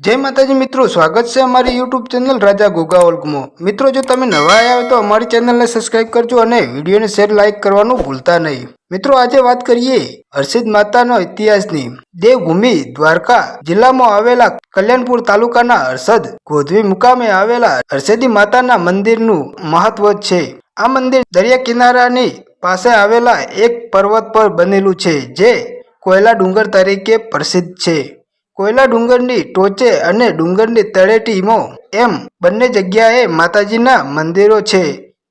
જય માતાજી મિત્રો, સ્વાગત છે અમારી યુટ્યુબ ચેનલ રાજા ગોગા ઓલ્ગમાં મિત્રો, જો તમે નવા આવ્યા તો અમારી ચેનલને સબસ્ક્રાઇબ કરજો અને વિડીયોને શેર લાઇક કરવાનું ભૂલતા નહીં. મિત્રો, આજે વાત કરીએ હર્ષિદ માતાનો ઇતિહાસની. દેવભૂમિ દ્વારકા જિલ્લામાં આવેલા કલ્યાણપુર તાલુકાના હર્ષદ ગોધવી મુકામે આવેલા હર્ષદી માતાના મંદિરનું મહત્વ છે. આ મંદિર દરિયા કિનારાની પાસે આવેલા એક પર્વત પર બનેલું છે, જે કોયલા ડુંગર તરીકે પ્રસિદ્ધ છે. કોયલા ડુંગરની ટોચે અને ડુંગરની તળેટીમો એમ બંને જગ્યાએ માતાજીના મંદિરો છે,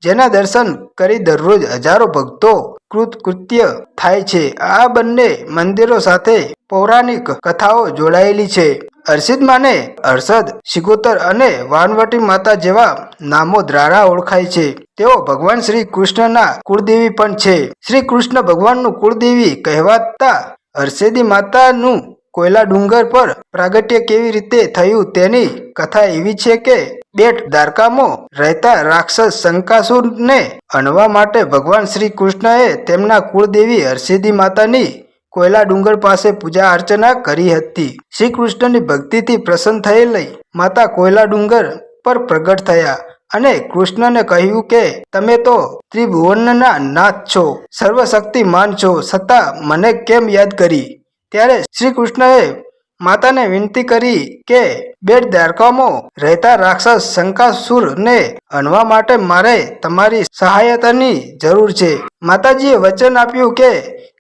જેના દર્શન કરી દરરોજ હજારો ભક્તો કૃતકૃત્ય થાય છે. આ બંને મંદિરો સાથે પૌરાણિક કથાઓ જોડાયેલી છે. હર્ષિદ માને હર્ષદ, શિગોતર અને વાનવટી માતા જેવા નામો દ્વારા ઓળખાય છે. તેઓ ભગવાન શ્રી કૃષ્ણના કુળદેવી પણ છે. શ્રી કૃષ્ણ ભગવાનનું કુળદેવી કહેવાતા હર્ષેદી માતાનું કોયલા ડુંગર પર પ્રાગટ્ય કેવી રીતે થયું તેની કથા એવી છે કે બેટ દ્વારકામાં રહેતા રાક્ષસ શંકાસુરને અણવા માટે ભગવાન શ્રી કૃષ્ણએ તેમના કુળદેવી હરસિદ્ધિ માતાની કોયલા ડુંગર પાસે પૂજા અર્ચના કરી હતી. શ્રી કૃષ્ણની ભક્તિથી પ્રસન્ન થયેલી માતા કોયલા ડુંગર પર પ્રગટ થયા અને કૃષ્ણને કહ્યું કે, તમે તો ત્રિભુવનના નાથ છો. સર્વશક્તિમાન છો. છતાં મને કેમ યાદ કરી? ત્યારે શ્રી કૃષ્ણએ માતાને વિનંતી કરી કે બેટ દ્વારકામાં રહેતા રાક્ષસ શંકાસુરને હણવા માટે મારે તમારી સહાયતાની જરૂર છે. માતાજીએ વચન આપ્યું કે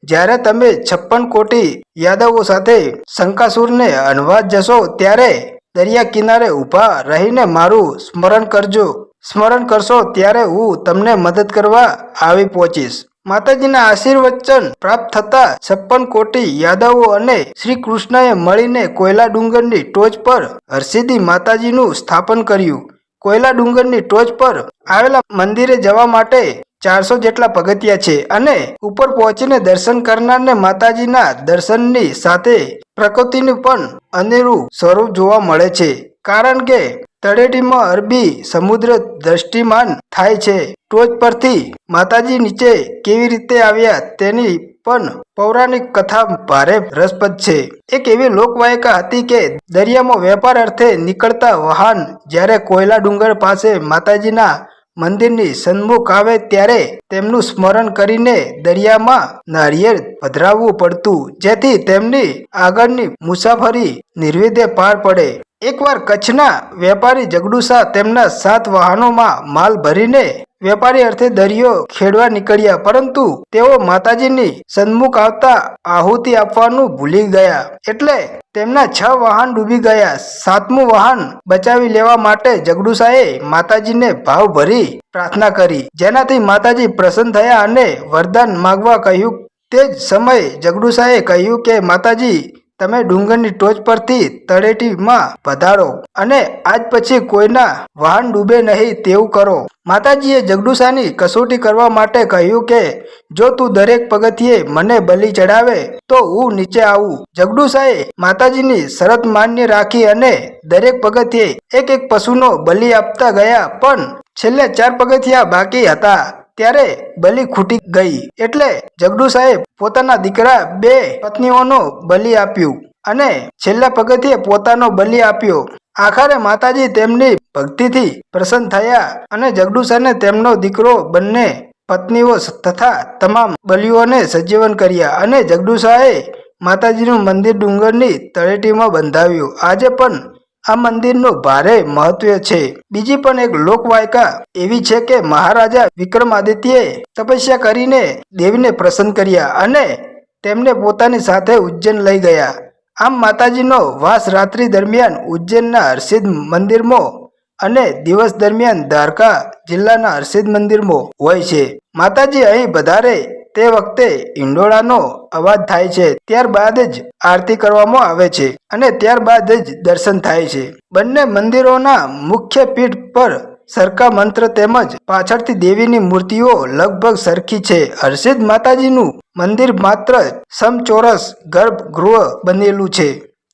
જ્યારે તમે છપ્પન કોટી યાદવો સાથે શંકાસુરને હણવા જશો ત્યારે દરિયા કિનારે ઊભા રહીને મારું સ્મરણ કરજો. સ્મરણ કરશો ત્યારે હું તમને મદદ કરવા આવી પહોંચીશ. માતાજીના આશીર્વચન પ્રાપ્ત થતા છપ્પન કોટી યાદવો અને શ્રી કૃષ્ણએ મળીને કોયલા ડુંગરની ટોચ પર હરસિદ્ધિ માતાજીનું સ્થાપન કર્યું. કોયલા ડુંગરની ટોચ પર આવેલા મંદિરે જવા માટે ચારસો જેટલા પગથિયા છે અને ઉપર પહોંચીને દર્શન કરનારને માતાજીના દર્શનની સાથે પ્રકૃતિનું પણ અનેરું સ્વરૂપ જોવા મળે છે. કારણ કે તળેટીમાં અરબી સમુદ્ર દ્રષ્ટિમાન થાય છે. ટોચ પરથી માતાજી નીચે કેવી રીતે આવ્યા તેની પણ પૌરાણિક કથા ભારે રસપ્રદ છે. એક એવી લોકવાયકા હતી કે દરિયામાં વેપાર અર્થે નીકળતા વાહન જ્યારે કોયલા ડુંગર પાસે માતાજીના મંદિરની સન્મુખ આવે ત્યારે તેમનું સ્મરણ કરીને દરિયામાં નારિયેળ પધરાવવું પડતું, જેથી તેમની આગળની મુસાફરી નિર્વિધે પાર પડે. એકવાર કચ્છના વેપારી જગડુસા તેમના સાત વાહનોમાં માલ ભરીને વેપારી અર્થે દરિયો ખેડવા નીકળ્યા, પરંતુ તેઓ માતાજીની સન્મુખ આવતા આહુતિ આપવાનું ભૂલી ગયા એટલે તેમના છ વાહન ડૂબી ગયા. સાતમું વાહન બચાવી લેવા માટે જગડુસાએ માતાજીને ભાવ ભરી પ્રાર્થના કરી, જેનાથી માતાજી પ્રસન્ન થયા અને વરદાન માગવા કહ્યું. તે જ સમયે જગડુસાએ કહ્યું કે, માતાજી તમે ડુંગરની ટોચ પરથી તળેટીમાં પધારો અને આજ પછી કોઈના વાહન ડૂબે નહીં તેવું કરો. માતાજીએ જગડુસાની કસોટી કરવા માટે કહ્યું કે, જો તું દરેક પગથિયે મને બલિ ચડાવે તો હું નીચે આવું. જગડુસાએ માતાજીની શરત માન્ય રાખી અને દરેક પગથિયે એક એક પશુનો બલિ આપતા ગયા, પણ છેલ્લે ચાર પગથિયા બાકી હતા. ત્યારે બલિ ખૂટી ગઈ એટલે જગડુસાએ પોતાના દીકરા બે પત્નીઓનો બલિ આપ્યું અને છેલ્લા પગથિયે પોતાનો બલિ આપ્યો. આખરે માતાજી તેમની ભક્તિથી પ્રસન્ન થયા અને જગડુસાને તેમનો દીકરો બંને પત્નીઓ તથા તમામ બલિઓને સજીવન કર્યા અને જગડુસાએ માતાજીનું મંદિર ડુંગરની તળેટીમાં બંધાવ્યું. આજે પણ આ મંદિરનું ભારે મહત્વ છે. બીજી પણ એક લોકવાયકા એવી છે કે મહારાજા વિક્રમાદિત્યએ તપસ્યા કરીને દેવીને પ્રસન્ન કર્યા અને તેમને પોતાની સાથે ઉજ્જૈન લઈ ગયા. આમ માતાજીનો વાસ રાત્રિ દરમિયાન ઉજ્જૈનના હર્ષિદ મંદિરમાં અને દિવસ દરમિયાન દ્વારકા જિલ્લાના હર્ષિદ મંદિરમાં હોય છે. માતાજી અહીં વધારે તે વખતે ઇંડોળાનો અવાજ થાય છે, ત્યારબાદ જ આરતી કરવામાં આવે છે અને ત્યારબાદ જ દર્શન થાય છે. બંને મંદિરોના મુખ્ય પીઠ પર સરખા મંત્ર તેમજ પાછળથી દેવીની મૂર્તિઓ લગભગ સરખી છે. હર્ષિદ માતાજીનું મંદિર માત્ર સમચોરસ ગર્ભગૃહ બનેલું છે.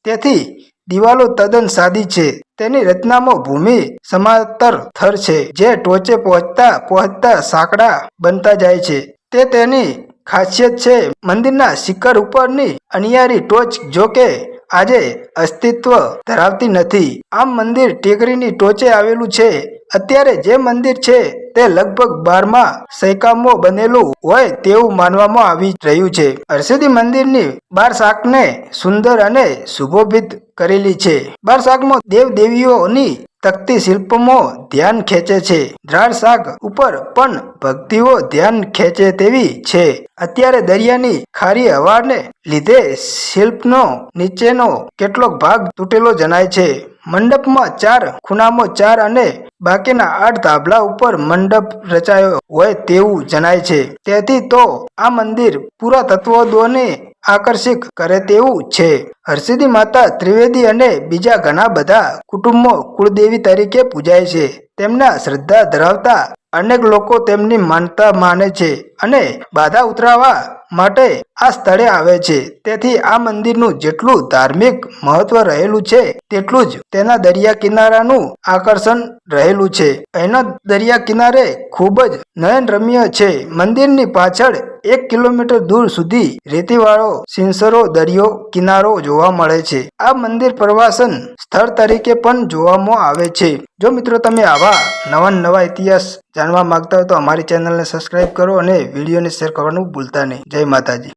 તેથી દિવાલો તદ્દન સાદી છે. તેની રચનામાં ભૂમિ સમાંતર થર છે, જે ટોચે પહોંચતા પહોંચતા સાંકડા બનતા જાય છે. તે તેની ખાસિયત છે. મંદિરના શિખર ઉપરની અણિયારી ટોચ જો કે આજે અસ્તિત્વ ધરાવતી નથી. આમ મંદિર ટેકરીની ટોચે આવેલું છે. અત્યારે જે મંદિર છે તે લગભગ બારમા સૈકામો બનેલું હોય તેવું માનવામાં આવી રહ્યું છે. હર્ષદી મંદિરની બાર શાકને સુંદર અને સુશોભિત કરેલી છે. બાર શાકમાં દેવ દેવીઓની તકતી શિલ્પમાં ધ્યાન ખેંચે છે. દ્રાળ શાક ઉપર પણ ભક્તિઓ ધ્યાન ખેંચે તેવી છે. અત્યારે દરિયાની ખારી હવાને લીધે શિલ્પનો નીચેનો કેટલોક ભાગ તૂટેલો જણાય છે. મંડપમાં ચાર ખૂણામાં, ચાર અને બાકીના આઠ ધાબલા ઉપર મંડપ રચાયો હોય તેવું જણાય છે. તેથી તો આ મંદિર પૂરા તત્વોને આકર્ષિત કરે તેવું છે. હર્ષિદી માતા ત્રિવેદી અને બીજા ઘણા બધા કુટુંબો કુળદેવી તરીકે પૂજાય છે. તેમના શ્રદ્ધા ધરાવતા અનેક લોકો તેમની માનતા માને છે અને બાધા ઉતરાવવા માટે આ સ્થળે આવે છે. તેથી આ મંદિરનું જેટલું ધાર્મિક મહત્વ રહેલું છે, તેટલું જ તેના દરિયા કિનારાનું આકર્ષણ રહેલું છે. એના દરિયા કિનારે ખૂબ જ નયનરમ્ય છે. મંદિરની પાછળ એક કિલોમીટર દૂર સુધી રેતીવાળો સિંસરો દરિયો, કિનારો જોવા મળે છે. આ મંદિર પ્રવાસન સ્થળ તરીકે પણ જોવામાં આવે છે. જો મિત્રો તમે આવા નવા નવા ઇતિહાસ જાણવા માંગતા હોય તો અમારી ચેનલને સબસ્ક્રાઇબ કરો અને વિડીયોને શેર કરવાનું ભૂલતા નહીં. જય માતાજી.